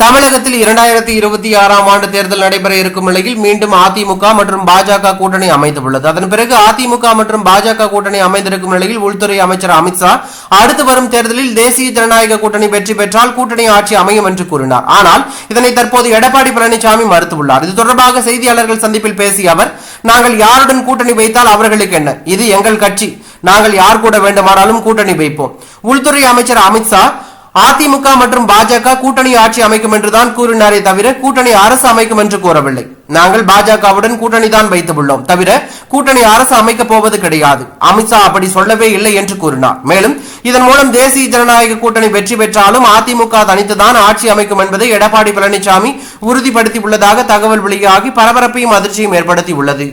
தமிழகத்தில் இரண்டாயிரத்தி இருபத்தி ஆறாம் ஆண்டு தேர்தல் நடைபெற இருக்கும் நிலையில் மீண்டும் அதிமுக மற்றும் பாஜக கூட்டணி அமைந்துள்ளது அதன் பிறகு அதிமுக மற்றும் பாஜக கூட்டணி அமைந்திருக்கும் நிலையில் உள்துறை அமைச்சர் அமித்ஷா அடுத்து வரும் தேர்தலில் தேசிய ஜனநாயக கூட்டணி வெற்றி பெற்றால் கூட்டணி ஆட்சி அமையும் என்று கூறினார். ஆனால் இதனை தற்போது எடப்பாடி பழனிசாமி மறுத்துள்ளார். இது தொடர்பாக செய்தியாளர்கள் சந்திப்பில் பேசிய அவர் நாங்கள் யாருடன் கூட்டணி வைத்தால் அவர்களுக்கு என்ன? இது எங்கள் கட்சி. நாங்கள் யார் கூட வேண்டுமானாலும் கூட்டணி வைப்போம். உள்துறை அமைச்சர் அமித்ஷா அதிமுக மற்றும் பாஜக கூட்டணி ஆட்சி அமைக்கும் என்றுதான் கூறினாரே தவிர கூட்டணி அரசு அமைக்கும் என்று கூறவில்லை. நாங்கள் பாஜகவுடன் கூட்டணி தான் வைத்துள்ளோம் தவிர கூட்டணி அரசு அமைக்கப் போவது கிடையாது. அமித்ஷா அப்படி சொல்லவே இல்லை என்று கூறினார். மேலும் இதன் மூலம் தேசிய ஜனநாயக கூட்டணி வெற்றி பெற்றாலும் அதிமுக தனித்துதான் ஆட்சி அமைக்கும் என்பதை எடப்பாடி பழனிசாமி உறுதிப்படுத்தியுள்ளதாக தகவல் வெளியாகி பரபரப்பையும் அதிர்ச்சியும் ஏற்படுத்தி உள்ளது